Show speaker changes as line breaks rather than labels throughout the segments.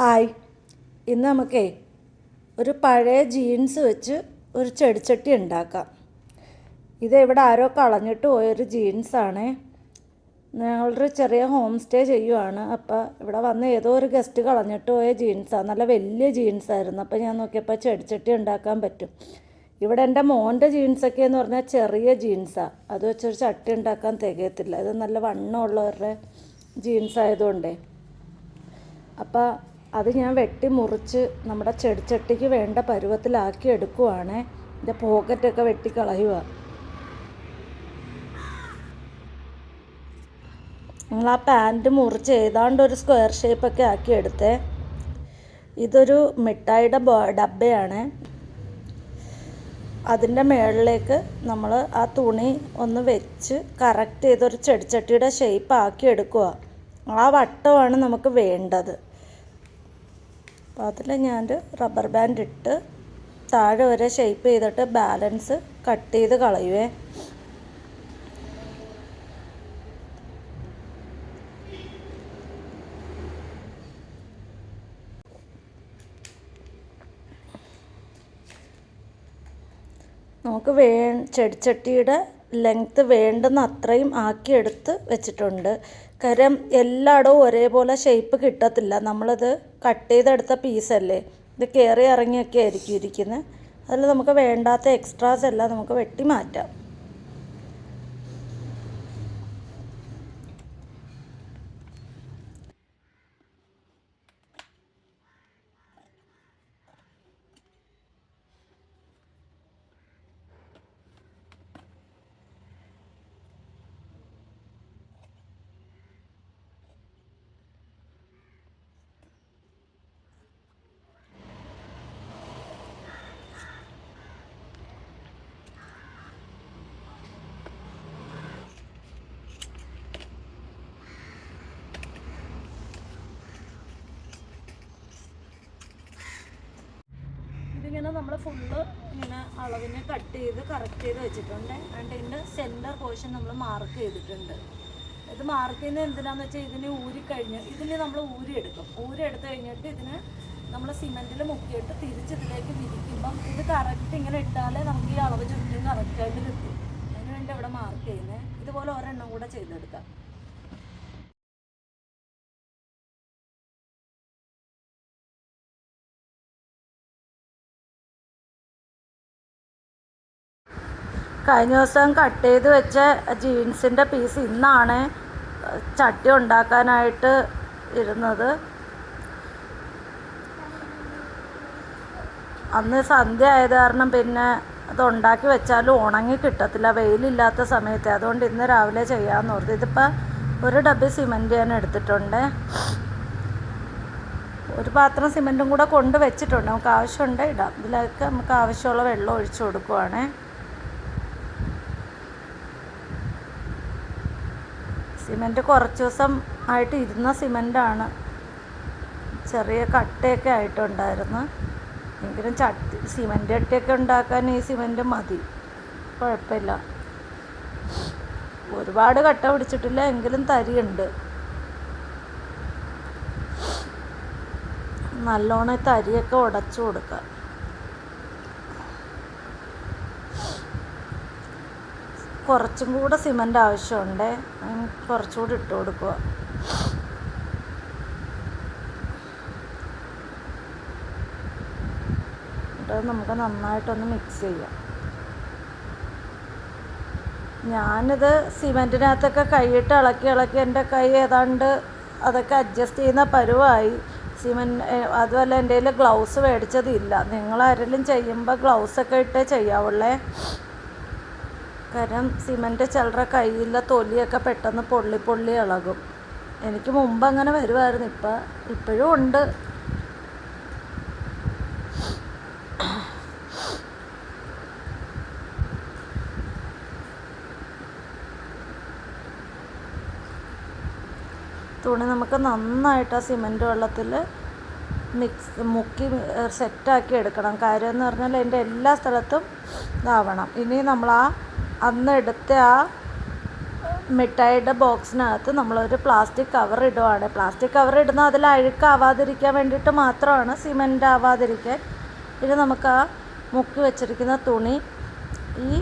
Hi. ഇന്ന് നമുക്കേ ഒരു പഴയ ജീൻസ് വെച്ച് ഒരു ചെടിച്ചട്ടി ഉണ്ടാക്കാം. ഇത് ഇവിടെ ആരോ കളഞ്ഞിട്ട് പോയൊരു ജീൻസാണ്. ഞങ്ങളൊരു ചെറിയ ഹോം സ്റ്റേ ചെയ്യുവാണ്. അപ്പോൾ ഇവിടെ വന്ന ഏതോ ഒരു ഗസ്റ്റ് കളഞ്ഞിട്ട് പോയ ജീൻസാണ് നല്ല വലിയ ജീൻസ് ആയിരുന്നു അപ്പോൾ ഞാൻ നോക്കിയപ്പോൾ ചെടിച്ചട്ടി ഉണ്ടാക്കാൻ പറ്റും. ഇവിടെ എന്റെ മോന്റെ ജീൻസൊക്കെ എന്ന് പറഞ്ഞാൽ ചെറിയ ജീൻസാണ് അത് വെച്ചൊരു ചട്ടി ഉണ്ടാക്കാൻ തികയത്തില്ല. ഇത് നല്ല വണ്ണമുള്ളവരുടെ ജീൻസ് ആയതുകൊണ്ടേ അപ്പോൾ അത് ഞാൻ വെട്ടി മുറിച്ച് നമ്മുടെ ചെടിച്ചട്ടിക്ക് വേണ്ട പരുവത്തിലാക്കി എടുക്കുവാണ്. ഇതിന്റെ പോക്കറ്റൊക്കെ വെട്ടി കളയുക. നിങ്ങൾ ആ പാന്റ് മുറിച്ച് ഏതാണ്ട് ഒരു സ്ക്വയർ ഷേപ്പൊക്കെ ആക്കി എടുത്തേ. ഇതൊരു മിഠായിയുടെ ഡബ്ബയാണ്. അതിന്റെ മുകളിലേക്ക് നമ്മൾ ആ തുണി ഒന്ന് വെച്ച് കറക്റ്റ് ചെയ്തൊരു ചെടിച്ചട്ടിയുടെ ഷേപ്പ് ആക്കി എടുക്കുക. ആ വട്ടമാണ് നമുക്ക് വേണ്ടത്. അപ്പോൾ അതിൽ ഞാൻ റബ്ബർ ബാൻഡ് ഇട്ട് താഴെ വരെ ഷേപ്പ് ചെയ്തിട്ട് ബാലൻസ് കട്ട് ചെയ്ത് കളയുവേ. നമുക്ക് വേ ചെടിച്ചട്ടിയുടെ ലെങ്ത്ത് വേണ്ടുന്ന അത്രയും ആക്കിയെടുത്ത് വെച്ചിട്ടുണ്ട്. കാര്യം എല്ലായിടവും ഒരേപോലെ ഷേപ്പ് കിട്ടത്തില്ല. നമ്മളത് കട്ട് ചെയ്തെടുത്ത പീസല്ലേ ഇത് കയറി ഇറങ്ങിയൊക്കെ ആയിരിക്കും ഇരിക്കുന്നത് അതിൽ നമുക്ക് വേണ്ടാത്ത എക്സ്ട്രാസ് എല്ലാം നമുക്ക് വെട്ടി മാറ്റാം ഇതിങ്ങനെ നമ്മൾ ഫുള്ള് ഇങ്ങനെ അളവിന് കട്ട് ചെയ്ത് കറക്റ്റ് ചെയ്ത് വെച്ചിട്ടുണ്ട്. ആൻഡ് ഇതിന്റെ സെന്റർ പോർഷൻ നമ്മൾ മാർക്ക് ചെയ്തിട്ടുണ്ട്. ഇത് മാർക്ക് ചെയ്യുന്നത് എന്തിനാന്ന് വെച്ചാൽ ഇതിന് ഊരിക്കഴിഞ്ഞ് ഇതിന് നമ്മൾ ഊരി എടുക്കും. ഊരി എടുത്ത് കഴിഞ്ഞിട്ട് ഇതിന് നമ്മൾ സിമെന്റിൽ മുക്കിയിട്ട് തിരിച്ച് ഇതിലേക്ക് വിരിക്കുമ്പം ഇത് കറക്റ്റ് ഇങ്ങനെ ഇട്ടാലേ നമുക്ക് ഈ അളവ് ചുറ്റും കറക്റ്റായിട്ട് കിട്ടും. അതിന് വേണ്ടി അവിടെ മാർക്ക് ചെയ്യുന്നത് ഇതുപോലെ ഒരെണ്ണം കൂടെ ചെയ്തെടുക്കാം. കഴിഞ്ഞ ദിവസം കട്ട് ചെയ്ത് വെച്ച ജീൻസിന്റെ പീസ് ഇന്നാണ് ചട്ടി ഉണ്ടാക്കാനായിട്ട് ഇരുന്നത്. അന്ന് സന്ധ്യ ആയത് കാരണം പിന്നെ അത് ഉണ്ടാക്കി വെച്ചാലും ഉണങ്ങി കിട്ടത്തില്ല വെയിലില്ലാത്ത സമയത്ത്. അതുകൊണ്ട് ഇന്ന് രാവിലെ ചെയ്യാമെന്ന് ഓർത്തു. ഇതിപ്പോൾ ഒരു ഡബ്ബി സിമന്റ് ഞാൻ എടുത്തിട്ടുണ്ട്. ഒരു പാത്രം സിമന്റും കൂടെ കൊണ്ട് വെച്ചിട്ടുണ്ട്. നമുക്ക് ആവശ്യമുണ്ട് ഇടാം. ഇതിലേക്ക് നമുക്ക് ആവശ്യമുള്ള വെള്ളം ഒഴിച്ചു കൊടുക്കുവാണേ. സിമന്റ് കുറച്ച് ദിവസം ആയിട്ട് ഇരുന്ന സിമന്റാണ് ചെറിയ കട്ടയൊക്കെ ആയിട്ടുണ്ടായിരുന്നു. എങ്കിലും ചട്ടി സിമന്റ് ചട്ടിയൊക്കെ ഉണ്ടാക്കാൻ ഈ സിമന്റ് മതി. കുഴപ്പമില്ല. ഒരുപാട് കട്ട പിടിച്ചിട്ടില്ല എങ്കിലും തരിയുണ്ട്. നല്ലോണം തരിയൊക്കെ ഉടച്ചു കൊടുക്കുക കുറച്ചും കൂടെ സിമന്റ് ആവശ്യമുണ്ട്. കുറച്ചുകൂടി ഇട്ട് കൊടുക്കുക എന്നിട്ട് നമുക്ക് നന്നായിട്ടൊന്ന് മിക്സ് ചെയ്യാം. ഞാനിത് സിമെന്റിനകത്തൊക്കെ കൈയിട്ട് ഇളക്കി ഇളക്കി എന്റെ കൈ ഏതാണ്ട് അതൊക്കെ അഡ്ജസ്റ്റ് ചെയ്യുന്ന പരുവായി. സിമെന്റ് അതുമല്ല എന്റെ കയ്യിൽ ഗ്ലൗസ് മേടിച്ചതില്ല. നിങ്ങളാരെങ്കിലും ചെയ്യുമ്പോൾ ഗ്ലൗസൊക്കെ ഇട്ടേ ചെയ്യാവുള്ളേ. കാരണം സിമന്റ് ചിലരുടെ കയ്യിലെ തൊലിയൊക്കെ പെട്ടെന്ന് പൊള്ളി പൊള്ളി ഇളകും. എനിക്ക് മുമ്പ് അങ്ങനെ വരുമായിരുന്നു ഇപ്പം ഇപ്പോഴും ഉണ്ട്. തുണി നമുക്ക് നന്നായിട്ട് ആ സിമന്റ് വെള്ളത്തിൽ മിക്സ് മുക്കി സെറ്റാക്കി എടുക്കണം. കാര്യം എന്ന് പറഞ്ഞാൽ അതിന്റെ എല്ലാ സ്ഥലത്തും ഇതാവണം. ഇനി നമ്മൾ ആ അന്ന് എടുത്ത ആ മിഠായിയുടെ ബോക്സിനകത്ത് നമ്മളൊരു പ്ലാസ്റ്റിക് കവർ ഇടുവാണ്. പ്ലാസ്റ്റിക് കവർ ഇടുന്ന അതിൽ അഴുക്കാവാതിരിക്കാൻ വേണ്ടിയിട്ട് മാത്രമാണ് സിമന്റ് ആവാതിരിക്കാൻ. ഇത് നമുക്ക് ആ മുക്കി വെച്ചിരിക്കുന്ന തുണി ഈ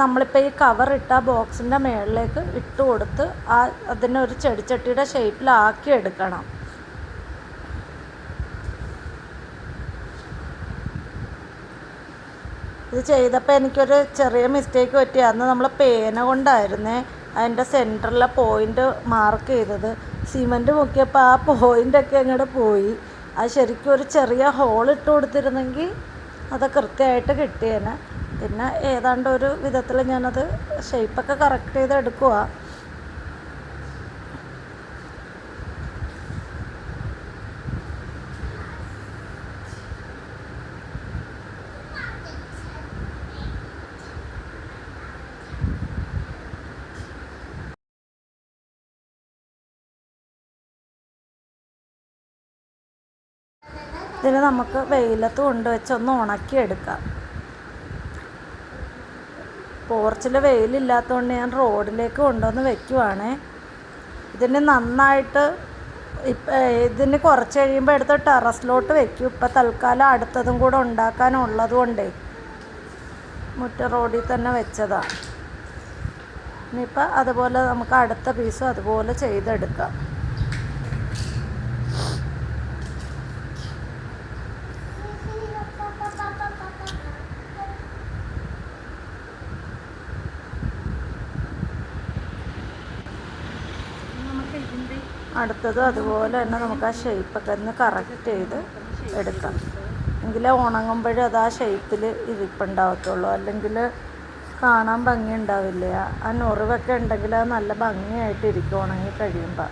നമ്മളിപ്പോൾ ഈ കവർ ഇട്ട ബോക്സിന്റെ മുകളിലേക്ക് ഇട്ട് കൊടുത്ത് ആ അതിനൊരു ചെടിച്ചട്ടിയുടെ ഷേപ്പിലാക്കി എടുക്കണം. ഇത് ചെയ്തപ്പോൾ എനിക്കൊരു ചെറിയ മിസ്റ്റേക്ക് പറ്റി. അന്ന് നമ്മൾ പേന കൊണ്ടായിരുന്നേ. അതിന്റെ സെന്ററിലെ പോയിന്റ് മാർക്ക് ചെയ്തത്. സിമന്റ് മുക്കിയപ്പോൾ ആ പോയിന്റൊക്കെ അങ്ങോട്ട് പോയി. അത് ശരിക്കും ഒരു ചെറിയ ഹോൾ ഇട്ട് കൊടുത്തിരുന്നെങ്കിൽ അത് കൃത്യമായിട്ട് കിട്ടിയേനെ. പിന്നെ ഏതാണ്ട് ഒരു വിധത്തിൽ ഞാനത് ഷേപ്പൊക്കെ കറക്റ്റ് ചെയ്ത് എടുക്കുക ഇതിന് നമുക്ക് വെയിലത്ത് കൊണ്ടുവച്ച് ഒന്ന് ഉണക്കി എടുക്കാം. പോർച്ചിൽ വെയിലില്ലാത്തതുകൊണ്ട് ഞാൻ റോഡിലേക്ക് കൊണ്ടുവന്ന് വെക്കുവാണേ. ഇതിന് നന്നായിട്ട് ഇപ്പം ഇതിന് കുറച്ച് കഴിയുമ്പോൾ എടുത്ത് ടെറസിലോട്ട് വെക്കും. ഇപ്പം തൽക്കാലം അടുത്തതും കൂടെ ഉണ്ടാക്കാനുള്ളത് കൊണ്ടേ മുറ്റ റോഡിൽ തന്നെ വെച്ചതാണ് ഇനിയിപ്പോൾ അതുപോലെ നമുക്ക് അടുത്ത പീസും അതുപോലെ ചെയ്തെടുക്കാം. അടുത്തതും അതുപോലെ തന്നെ നമുക്ക് ആ ഷേപ്പൊക്കെ ഒന്ന് കറക്റ്റ് ചെയ്ത് എടുക്കാം. എങ്കിലേ ഉണങ്ങുമ്പോഴും അത് ആ ഷേപ്പിൽ ഇരിപ്പുണ്ടാവത്തുള്ളൂ. അല്ലെങ്കിൽ കാണാൻ ഭംഗി ഉണ്ടാവില്ല ആ നുറിവൊക്കെ ഉണ്ടെങ്കിൽ അത് നല്ല ഭംഗിയായിട്ട് ഇരിക്കും ഉണങ്ങി കഴിയുമ്പോൾ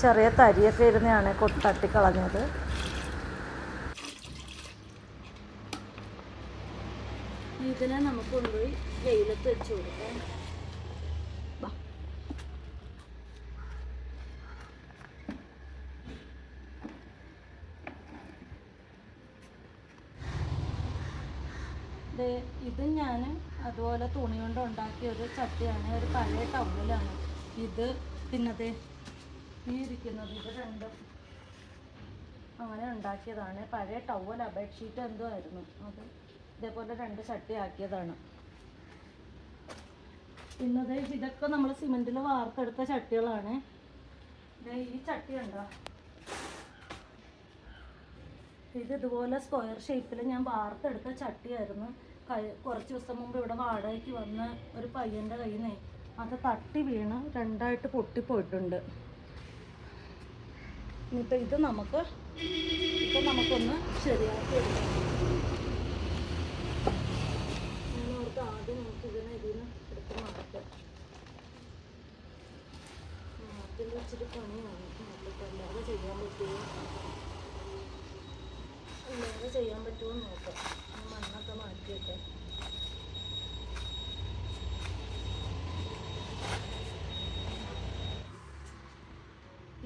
ചെറിയ തരിയൊക്കെ ഇരുന്നാണ് കൊട്ടട്ടി കളഞ്ഞത് ഇതിനെ നമുക്ക് കൊണ്ടുപോയി വെയിലത്ത് വെച്ച് കൊടുക്കാം ബാ. ദേ, ഇത് ഞാൻ അതുപോലെ തുണി കൊണ്ട് ഉണ്ടാക്കിയ ഒരു ചട്ടിയാണ് ഒരു പഴയ ടൗണിലാണ് ഇത് പിന്നത് ഈ ഇരിക്കുന്നത് ഇത് രണ്ടും അങ്ങനെ ഉണ്ടാക്കിയതാണ്. പഴയ ടവൽ ബെഡ്ഷീറ്റ് എന്തോ ആയിരുന്നു അത് ഇതേപോലെ രണ്ട് ചട്ടി ആക്കിയതാണ്. പിന്നത് ഇതൊക്കെ നമ്മൾ സിമെന്റിൽ വാർത്തെടുത്ത ചട്ടികളാണ്. ഈ ചട്ടി ഉണ്ടോ ഇത് ഇതുപോലെ സ്ക്വയർ ഷേപ്പിൽ ഞാൻ വാർത്തെടുത്ത ചട്ടിയായിരുന്നു. കുറച്ച് ദിവസം മുമ്പ് ഇവിടെ വാടകയ്ക്ക് വന്ന ഒരു പയ്യന്റെ കയ്യിൽ നിന്ന് അത് തട്ടി വീണ് രണ്ടായിട്ട് പൊട്ടിപ്പോയിട്ടുണ്ട്. ഇനിയിപ്പോൾ ഇത് നമുക്ക് ഇപ്പം നമുക്കൊന്ന് ശരിയാക്കി എടുക്കാം. ആദ്യം നമുക്ക് ഇതിനെ ഇതിന് എടുത്ത് മാറ്റാം. മാറ്റുമ്പോൾ ഇച്ചിരി പണിയാണ്. മാറ്റിട്ട് അല്ലാതെ ചെയ്യാൻ പറ്റുമോ അല്ലാതെ ചെയ്യാൻ പറ്റുമോ നോക്കാം. മണ്ണൊക്കെ മാറ്റിയിട്ട്.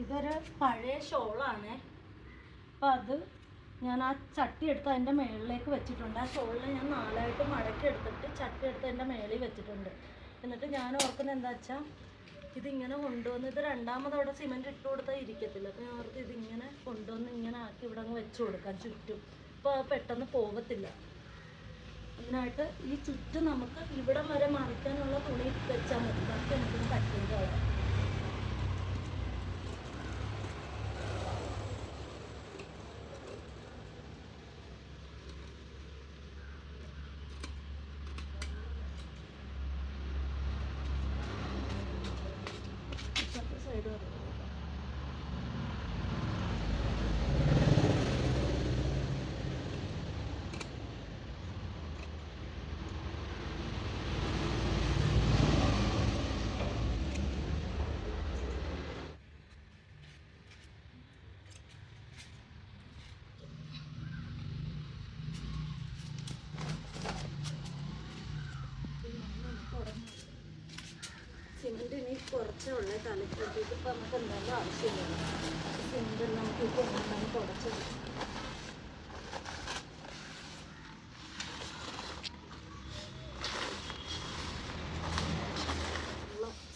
ഇതൊരു പഴയ ഷോളാണ്. അപ്പം അത് ഞാൻ ആ ചട്ടി എടുത്ത് അതിന്റെ മുകളിലേക്ക് വെച്ചിട്ടുണ്ട്. ആ ഷോളിനെ ഞാൻ നാലായിട്ട് മടക്കി എടുത്തിട്ട് ചട്ടി എടുത്ത് അതിന്റെ മേളിൽ വെച്ചിട്ടുണ്ട്. എന്നിട്ട് ഞാൻ ഓർക്കുന്നത് എന്താ വെച്ചാൽ ഇതിങ്ങനെ കൊണ്ടുവന്ന് ഇത് രണ്ടാമത് അവിടെ സിമെന്റ് ഇട്ട് കൊടുത്താൽ ഇരിക്കത്തില്ല. അപ്പോൾ ഞാൻ ഓർത്ത് ഇതിങ്ങനെ കൊണ്ടുവന്ന് ഇങ്ങനെ ആക്കി ഇവിടെ അങ്ങ് വെച്ച് കൊടുക്കാം ചുറ്റും. അപ്പോൾ പെട്ടെന്ന് പോകത്തില്ല അതിനായിട്ട് ഈ ചുറ്റും നമുക്ക് ഇവിടം വരെ മറിക്കാനുള്ള തുണി വെച്ചാൽ മതി. ബാക്കി നമുക്കിത് കട്ട് സൈഡ് വരെ കുറച്ചേ ഉള്ളൂ ഇപ്പം നമുക്ക് എന്തായാലും ആവശ്യമില്ല. സിമ്പിൾ നമുക്ക് ഇപ്പോൾ നമുക്ക് ഉടച്ചെടുക്കാം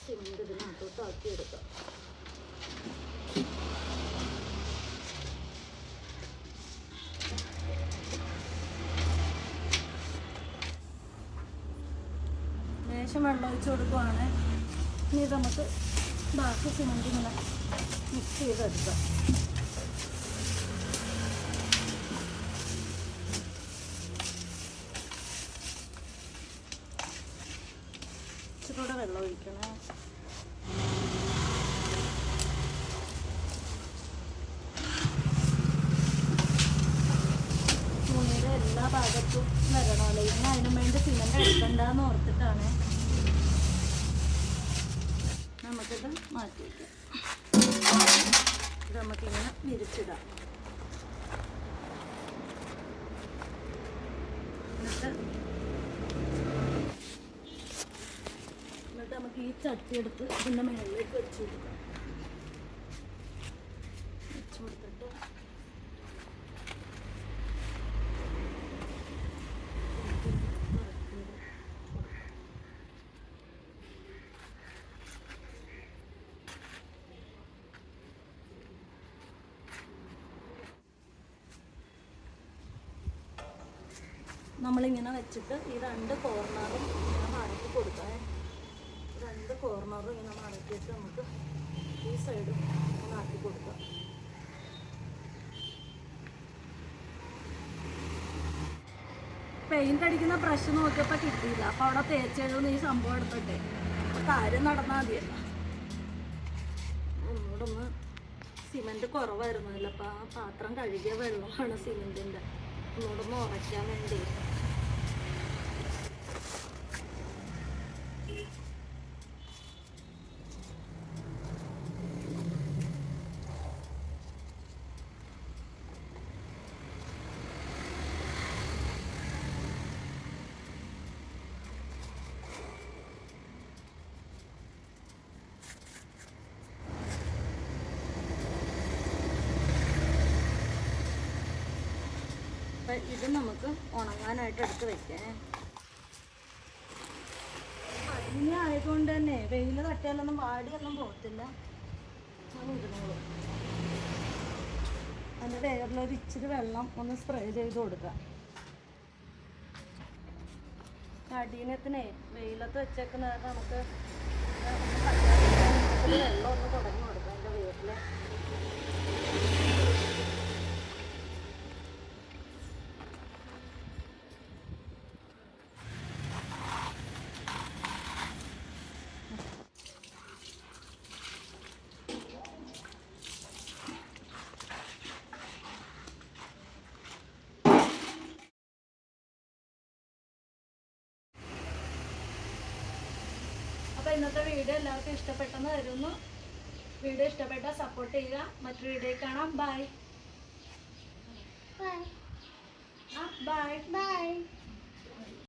സിമെന്റ് എടുക്കാം വെള്ളം ഒഴിച്ചു കൊടുക്കുവാണ്. ഇനി നമുക്ക് ബാക്കി സിമെന്റ് ഇങ്ങനെ മിക്സ് ചെയ്തെടുക്കാം. ഇച്ചിരൂടെ വെള്ളം ഒഴിക്കണേ. എല്ലാ ഭാഗത്തും വരണമല്ലോ ഇനി അതിനു വേണ്ടി സിമെന്റ് എടുക്കണ്ടെന്ന് ഓർത്തിട്ടാണ്. നമുക്കിത് മാറ്റി വയ്ക്കാം ഇത് നമുക്കിങ്ങനെ വിരിച്ചിടാം. എന്നിട്ട് എന്നിട്ട് നമുക്ക് ഈ ചട്ടി എടുത്ത് ഇതിന്റെ മുകളിലേക്ക് വെച്ച് കൊടുക്കാം വെച്ച് കൊടുത്തിട്ട് നമ്മളിങ്ങനെ വെച്ചിട്ട് ഈ രണ്ട് കോർണറും ഇങ്ങനെ മടക്കി കൊടുക്കാം. രണ്ട് കോർണറും ഇങ്ങനെ മടക്കിയിട്ട് നമുക്ക് ഈ സൈഡും ഇങ്ങനെ ആക്കി കൊടുക്കാം. പെയിന്റ് അടിക്കുന്ന ബ്രഷ് നോക്കിയപ്പോൾ കിട്ടിയില്ല. അപ്പോൾ അവിടെ തേച്ചെഴുതുന്ന ഈ സംഭവം എടുത്തിട്ടേ. കാര്യം നടന്നാൽ മതിയല്ല ഒന്നുകൂടെ ഒന്ന് സിമെന്റ് കുറവായിരുന്നല്ലോ. അപ്പോൾ ആ പാത്രം കഴുകിയ വെള്ളമാണ് സിമെന്റിന്റെ ഒന്നുകൂടെ ഒന്ന് ഉറയ്ക്കാൻ വേണ്ടി. ഇത് നമുക്ക് ഉണങ്ങാനായിട്ട് എടുത്ത് വെക്കാം. അതിനെ ആയതുകൊണ്ട് തന്നെ വെയിൽ തട്ടിയാലൊന്നും വാടിയൊന്നും പോകത്തില്ല. ഇരുന്നോളും അതിന്റെ വേറിലൊരു ഇച്ചിരി വെള്ളം ഒന്ന് സ്പ്രേ ചെയ്ത് കൊടുക്കാം. കഠിനത്തിനെ വെയിലത്ത് വെച്ചേക്കുന്ന കാരണം നമുക്ക് വെള്ളം ഒന്ന് തുടങ്ങി കൊടുക്കാം എന്റെ വീട്ടിൽ അപ്പോൾ ഇന്നത്തെ വീഡിയോ എല്ലാവർക്കും ഇഷ്ടപ്പെട്ടെന്ന് കരുതുന്നു. വീഡിയോ ഇഷ്ടപ്പെട്ടാൽ സപ്പോർട്ട് ചെയ്യുക. മറ്റൊരു വീഡിയോ കാണാം. Bye bye bye
bye.